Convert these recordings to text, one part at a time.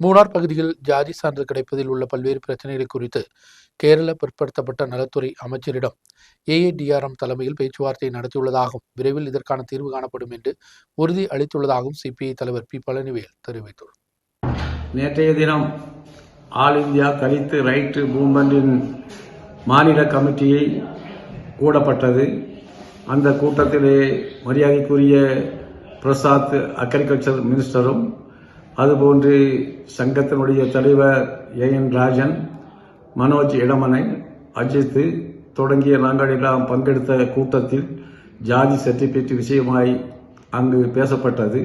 மூணார் பகுதியில் ஜாதி சான்று கிடைப்பதில் உள்ள பல்வேறு பிரச்சனைகள் குறித்து கேரள பிற்படுத்தப்பட்ட நலத்துறை அமைச்சரிடம் ஏஏடிஆர்எம் தலைமையில் பேச்சுவார்த்தை நடத்தியுள்ளதாகவும் விரைவில் இதற்கான தீர்வு காணப்படும் என்று உறுதி அளித்துள்ளதாகவும் சிபிஐ தலைவர் பி. பழனிவேல் தெரிவித்துள்ளார். நேற்றைய தினம் ஆல் இந்தியா தலித்து ரைட்டு மூமெண்டின் மாநில கமிட்டியை கூடப்பட்டது. அந்த கூட்டத்திலே மரியாதைக்குரிய பிரசாத் அக்ரிகல்ச்சர் மினிஸ்டரும் அதுபோன்று சங்கத்தினுடைய தலைவர் ஏ என் ராஜன் மனோஜ் இடமனை அஜித் தொடங்கிய நாங்கள் எல்லாம் பங்கெடுத்த கூட்டத்தில் ஜாதி சர்டிஃபிகேட் விஷயமாய் அங்கு பேசப்பட்டது.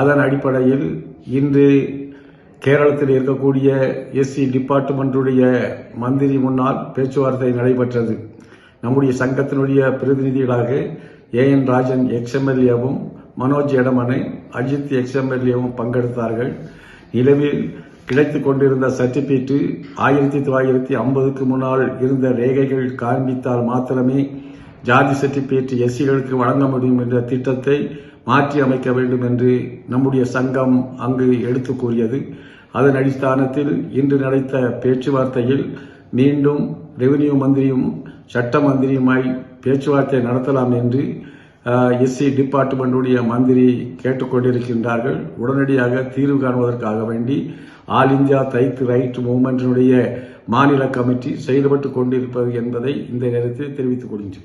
அதன் அடிப்படையில் இன்று கேரளத்தில் இருக்கக்கூடிய எஸ்சி டிபார்ட்மெண்ட்டுடைய மந்திரி முன்னால் பேச்சுவார்த்தை நடைபெற்றது. நம்முடைய சங்கத்தினுடைய பிரதிநிதிகளாக ஏ என் ராஜன் எக்ஸ்எம்எல்ஏவும் மனோஜ் எடமனை அஜித் எக்ஸ்எம்எல்ஏவும் பங்கெடுத்தார்கள். நிலவில் கிடைத்துக் கொண்டிருந்த சர்டிபிகேட்டு ஆயிரத்தி தொள்ளாயிரத்தி ஐம்பதுக்கு முன்னால் இருந்த ரேகைகள் காண்பித்தால் மாத்திரமே ஜாதி சர்டிபிகேட் எஸ்சிகளுக்கு வழங்க முடியும் என்ற திட்டத்தை மாற்றி அமைக்க வேண்டும் என்று நம்முடைய சங்கம் அங்கு எடுத்து கூறியது. அதன் அடிஸ்தானத்தில் இன்று நடத்த பேச்சுவார்த்தையில் மீண்டும் ரெவென்யூ மந்திரியும் சட்ட மந்திரியுமாய் பேச்சுவார்த்தை நடத்தலாம் என்று எஸ்சி டிபார்ட்மெண்டுடைய மந்திரி கேட்டுக்கொண்டிருக்கின்றார்கள். உடனடியாக தீர்வு காணுவதற்காக வேண்டி ஆல் இந்தியா தைத் ரைட் மூவ்மெண்டினுடைய மாநில கமிட்டி செயல்பட்டு கொண்டிருப்பது என்பதை இந்த நேரத்தில் தெரிவித்துக் கொள்கின்றேன்.